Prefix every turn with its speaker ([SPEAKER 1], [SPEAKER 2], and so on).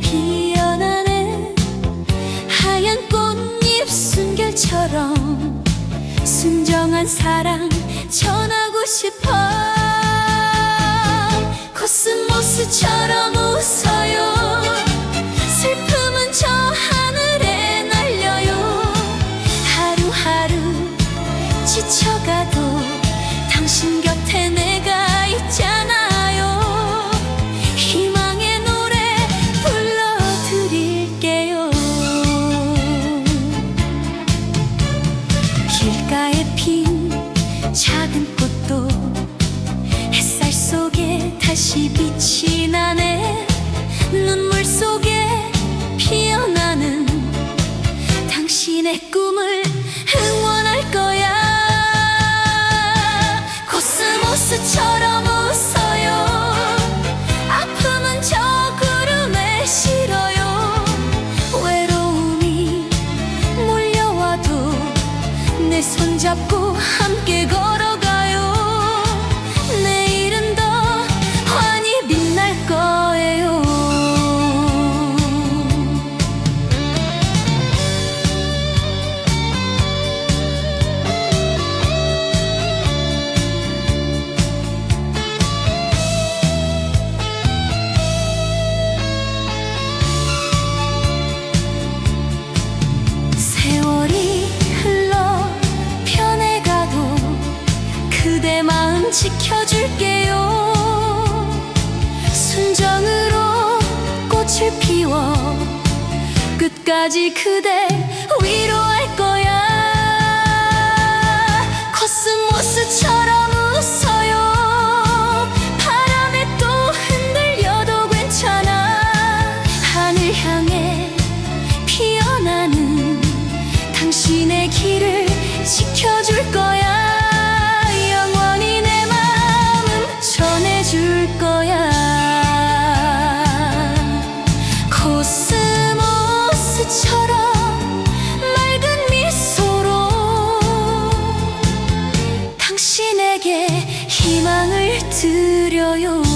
[SPEAKER 1] 피어나네. 하얀 꽃잎 순결처럼 순정한 사랑 전하고 싶어. 코스모스처럼 웃어 다시 빛이 나네. 눈물 속에 피어나는 당신의 꿈을 응원할 거야. 코스모스처럼 웃어요. 아픔은 저 구름에 실어요. 외로움이 몰려와도 내 손잡고 함께 걸 그대 마음 지켜줄게요. 순정으로 꽃을 피워 끝까지 그대 위로할 거야. 코스모스처럼 웃어요. 바람에 또 흔들려도 괜찮아. 하늘 향해 피어나는 당신의 길을 지켜줄 거야 희망을 드려요.